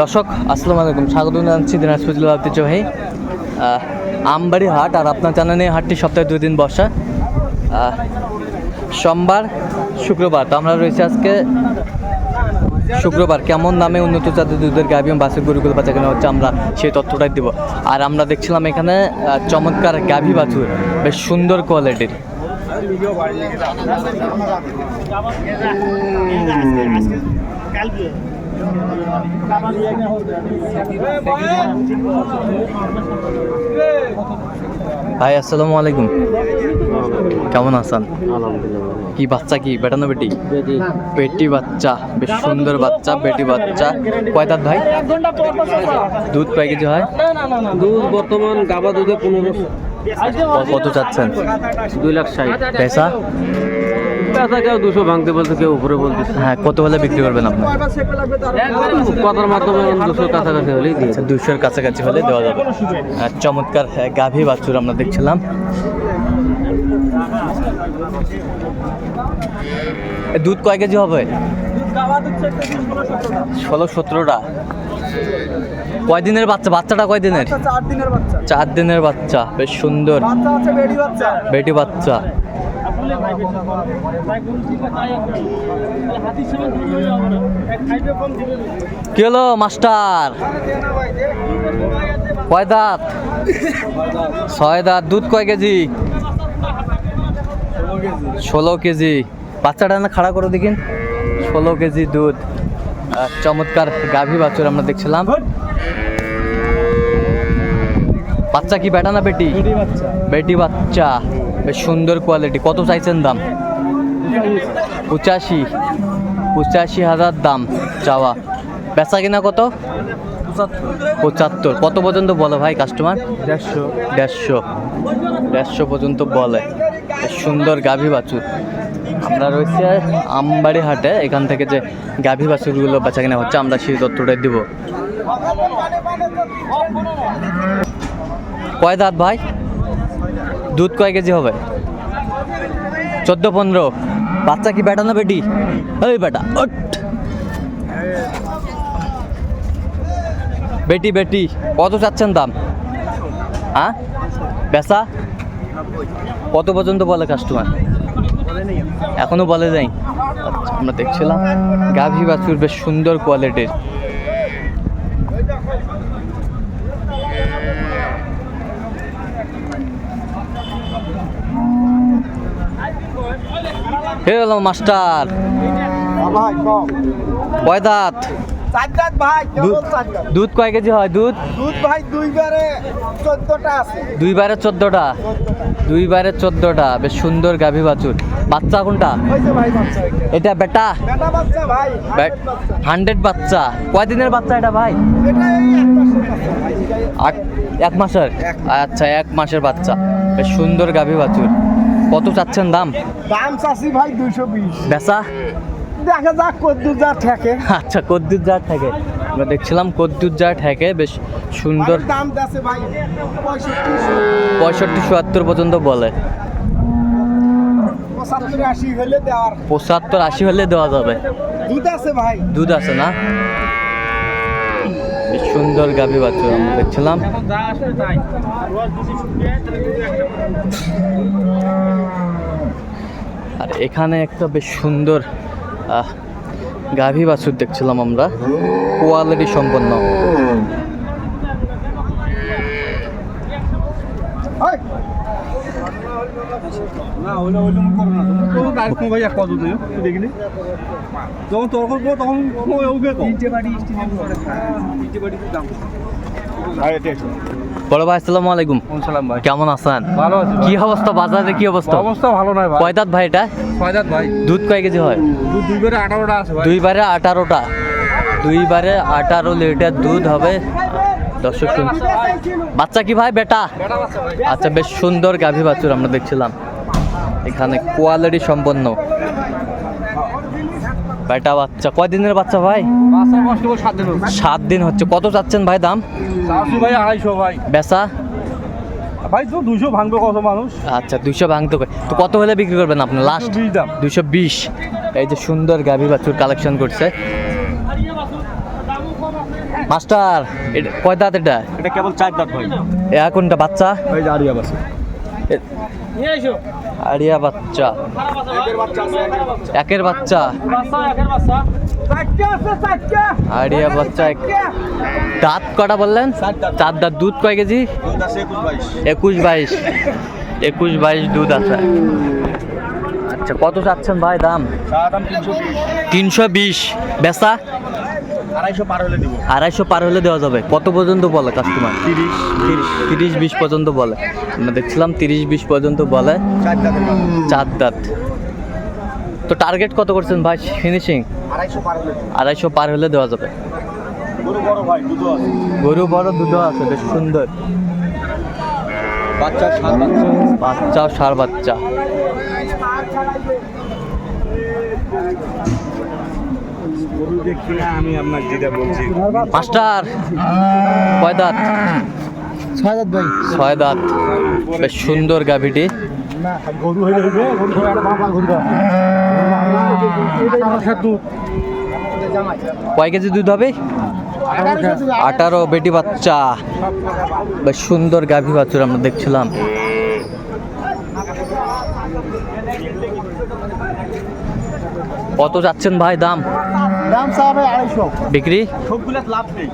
দর্শক আসসালামু আলাইকুম। স্বাগত জানাচ্ছি দিনাজপুর জেলা আহ, আমবাড়ি হাট আর আপনার জানেন এই হাটটি সপ্তাহে দুই দিন বসা। সোমবার শুক্রবার। তো আমরা রয়েছি আজকে শুক্রবার। কেমন নামে উন্নত জাতের দুধের গাভী এবং বাছুর গরুগুলো বাচ্চা কেনা হচ্ছে আমরা সেই তথ্যটাই দিব। আর আমরা দেখছিলাম এখানে চমৎকার গাভী বাছুর বেশ সুন্দর কোয়ালিটির ভাই আসসালামু আলাইকুম। কেমন আছেন? কি বাচ্চা কি? বেটা না বেটি? বেটি বাচ্চা বেশ সুন্দর বাচ্চা বেটি বাচ্চা। কয় দাঁত ভাই? দুধ কয় কেজি হয়? দুধ বর্তমান গাবা দুধে পনেরো। কত চাচ্ছেন? দুই লাখ ষাট। পয়সা? পেঁচা কেউ দুশো ভাঙতে বলতে কেউ উপরে বলতেছে। হ্যাঁ কত হলে বিক্রি করবেন আপনার কথার মাধ্যমে দুশো কাছাকাছি হলেই দিয়ে আচ্ছা দুশোর কাছাকাছি হলে দেওয়া যাবে। আর চমৎকার গাভী বাছুর আমরা দেখছিলাম। দুধ কয় কেজি হবে? ষোলো সতেরোটা। কয় দিনের বাচ্চা? বাচ্চাটা কয় দিনের চার দিনের বাচ্চা। চার দিনের বাচ্চা বেশ সুন্দর। বেটি বাচ্চা। কি হলো মাস্টার? কয় দাঁত? ছয় দাঁত। দুধ কয় কেজি? ষোলো কেজি। বাচ্চাটা না খাড়া করে দেখিন ষোলো কেজি দুধ। চমৎকার গাভী বাছুর আমরা দেখছিলাম। বাচ্চা কি বেটা না বেটি? বেটি বাচ্চা। বেশ সুন্দর কোয়ালিটি কত চাইছেন দাম? পঁচাশি। পঁচাশি হাজার দাম চাওয়া। বেচা কিনা কত? পঁচাত্তর। কত পর্যন্ত বলে ভাই কাস্টমার দেড়শো। দেড়শো। দেড়শো পর্যন্ত বলে। সুন্দর গাভী বাছুর। আমরা রয়েছে আমবাড়ি হাটে। এখান থেকে যে গাভী বাছুরগুলো বেচা কিনা হচ্ছে আমরা সেই তথ্যটাই দিব। কয় দাঁত ভাই? দুধ কয় কেজি হবে? চোদ্দ পনেরো। বাচ্চা কি বেটা না বেটি? ওই বেটা। বেটি বেটি কত চাচ্ছেন দাম? হ্যাঁ? বেচা? কত পর্যন্ত বলে কাস্টমার এখনও বলে যাই আচ্ছা, আমরা দেখছিলাম। গাভী বাছুর বেশ সুন্দর কোয়ালিটির হে হলো মাস্টার। কয় দাঁত? দুধ দুধ কয় কেজি হয়? দুধ? দুধ ভাই দুইবারে চোদ্দটা আছে। দুইবারে চোদ্দোটা? দুইবারে চোদ্দোটা। বেশ সুন্দর গাভী বাছুর। বাচ্চা কোনটা? এটা। বেটা? হান্ড্রেড বাচ্চা। হান্ড্রেড বাচ্চা। কয় দিনের বাচ্চা এটা ভাই? এক মাসের আচ্ছা এক মাসের বাচ্চা। বেশ সুন্দর গাভী বাছুর। কত চাচ্ছেন দাম? দাম চাষি ভাই দুইশো বিশ। বেচা? দেখা যাক কদ্দুর যা ঠেকে। আচ্ছা কদ্দুর যা থাকে আমরা দেখছিলাম কদ্দুর যা ঠেকে বেশ সুন্দর। দাম আছে ভাই পঁয়ষট্টি চুয়াত্তর পর্যন্ত বলে। পঁচাত্তর আশি হলে দেওয়ার। পঁচাত্তর আশি হলে দেওয়া যাবে। দুধ আছে ভাই। দুধ আছে না? সুন্দর গাভী বাছুর আমরা দেখছিলাম। আর এখানে একটা বেশ সুন্দর আহ, গাভী বাছুর দেখছিলাম আমরা। কোয়ালিটি সম্পন্ন। না হইলে হইলে মনে করো না। তো এক দিও তুই দেখিনি? যখন তর্ক করব তখন ওকে তিনটে বাড়ি তিনটে বাড়ি দাম। বড় ভাই আসসালামু আলাইকুম। ভাই। কেমন আছেন? ভালো আছি কি অবস্থা বাজারে কি অবস্থা? অবস্থা ভালো নয় ভাই। কয় ভাই এটা? ফায়দাত ভাই? দুধ কয় কেজি হয়? দু দুই বারে আঠারোটা আছে ভাই। দুইবারে আঠারোটা। দুইবারে আঠারো লিটার দুধ হবে দর্শক বাচ্চা কি ভাই বেটা? আচ্ছা বেশ সুন্দর গাভী বাছুর আমরা দেখছিলাম। এখানে কোয়ালিটি সম্পন্ন। বেটা বাচ্চা। কয় দিনের বাচ্চা ভাই? সাত দিন হচ্ছে। কত চাচ্ছেন ভাই দাম? ভাই আড়াইশো ভাই বেচা? ভাই তো ভাঙবে কত মানুষ? আচ্ছা দুইশো ভাঙতে তো কত হলে বিক্রি করবেন আপনি? লাস্ট? দুইশো বিশ। এই যে সুন্দর গাভী বাছুর কালেকশন করছে। মাস্টার এটা কয় দাঁত এটা? এটা কেবল চার দাঁত ভাই। এ কোনটা বাচ্চা? ওই যে আরিয়া বাসে এ- আরিয়া বাচ্চা। একের বাচ্চা। আরিয়া বাচ্চা এক- দাঁত কটা বললেন? চার দাঁত দুধ কয় কেজি? আছে একুশ বাইশ। একুশ বাইশ। দুধ আছে। আচ্ছা কত চাচ্ছেন ভাই দাম? তিনশো বিশ। বেচা? আড়াইশো পার হলে দেওয়া যাবে। কত পর্যন্ত বলে কাস্টমার তিরিশ তিরিশ বিশ। পর্যন্ত বলে। আমরা দেখছিলাম তিরিশ বিশ পর্যন্ত বলে। চার দাঁত। তো টার্গেট কত করছেন ভাই ফিনিশিং আড়াইশো পার হলে দেওয়া যাবে। গরু বড় দুটো আছে। বেশ সুন্দর। বাচ্চা সাত বাচ্চা। বাচ্চা ও বাচ্চা। গরু দেখছি না আমি আপনার যেটা বলছি মাস্টার কয় দাঁত? ছয় হাজার ভাই। ছয় দাঁত। বেশ সুন্দর গাভিটি। গরু হয়ে যাবে গরু বাবা গরু দাও কয় কেজি দুধ হবে? আঠারো বেটি বাচ্চা। বেশ সুন্দর গাভী বাছুর আমরা দেখছিলাম। কত যাচ্ছেন ভাই দাম? দাম চাবে আড়াইশো বিক্রি সবগুলো লাভ নেই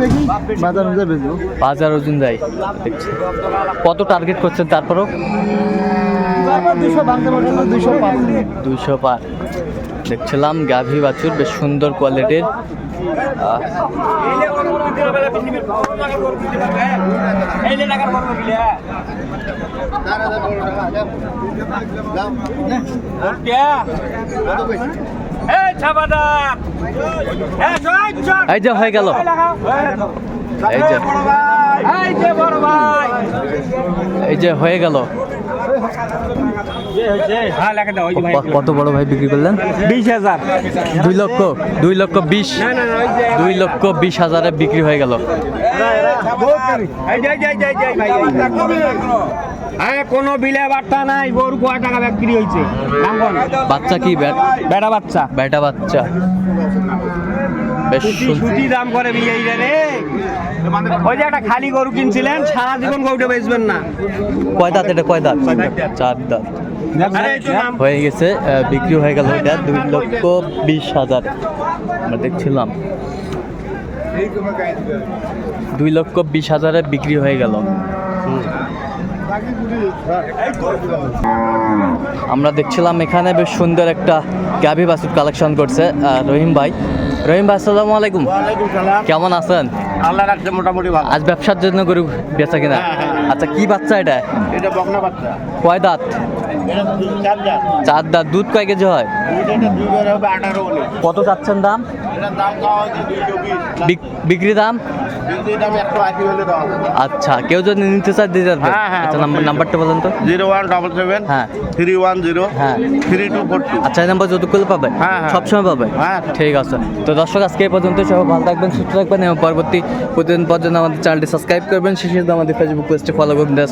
দেখি বাজার অনুযায়ী বেচবো বাজার ওজন যায় দেখছি কত টার্গেট করছেন তারপরও দুশো ভাঙতে দুশো পাঁচ দুইশো পার দেখছিলাম গাভী বাছুর বেশ সুন্দর কোয়ালিটির আহ, এই যে হয়ে গেল। এই যে এই যে হয়ে গেল। কত বড় ভাই বিক্রি করলেন? বিশ হাজার। দুই লক্ষ দুই লক্ষ বিশ। দুই লক্ষ বিশ হাজারে বিক্রি হয়ে গেল। কোনো বিলে বার্তা নাই গরু কয় টাকা বিক্রি হয়েছে? বাচ্চা কি বেটা বাচ্চা। বেটা বাচ্চা। বেশ দাম করে বিয়ে রে। ওই যে একটা খালি গরু কিনছিলেন সারা জীবন গরুটা বেচবেন না। কয় দাঁত এটা? কয় দাঁত? চার দাঁত। হয়ে গেছে বিক্রি হয়ে গেল এটা দুই লক্ষ বিশ হাজার। আমরা দেখছিলাম। দুই লক্ষ বিশ হাজারে বিক্রি হয়ে গেল। আমরা দেখছিলাম এখানে বেশ সুন্দর একটা গাভি বাছুর কালেকশন করছে রহিম ভাই। রহিম ভাই আসসালামু আলাইকুম। কেমন আছেন? আল্লাহ রাখছে মোটামুটি ভালো। আজ ব্যবসার জন্য গরু বেচা কিনা? আচ্ছা কি বাচ্চা এটা? এটা বকনা বাচ্চা। কয় দাঁত? চার দাঁত দুধ কয় কেজি হয়? কত চাচ্ছেন দাম? বিক্রি দাম? আচ্ছা কেউ যদি নিতে চায় দিয়ে যাবে। হ্যাঁ, হ্যাঁ, আচ্ছা নাম্বার নাম্বারটা বলেন তো। জিরো ওয়ান ডবল সেভেন হ্যাঁ। থ্রি ওয়ান জিরো হ্যাঁ। Three two four two. আচ্ছা এই নাম্বার যতগুলো পাবে হ্যাঁ, হ্যাঁ। সবসময় পাবে। হ্যাঁ। ঠিক আছে। তো দর্শক আজকে এই পর্যন্ত সবাই ভালো থাকবেন সুস্থ থাকবেন এবং পরবর্তী প্রতিদিন পর্যন্ত আমাদের চ্যানেলটি সাবস্ক্রাইব করবেন। শেষে আমাদের ফেসবুক পেজটি ফলো করবেন দেশ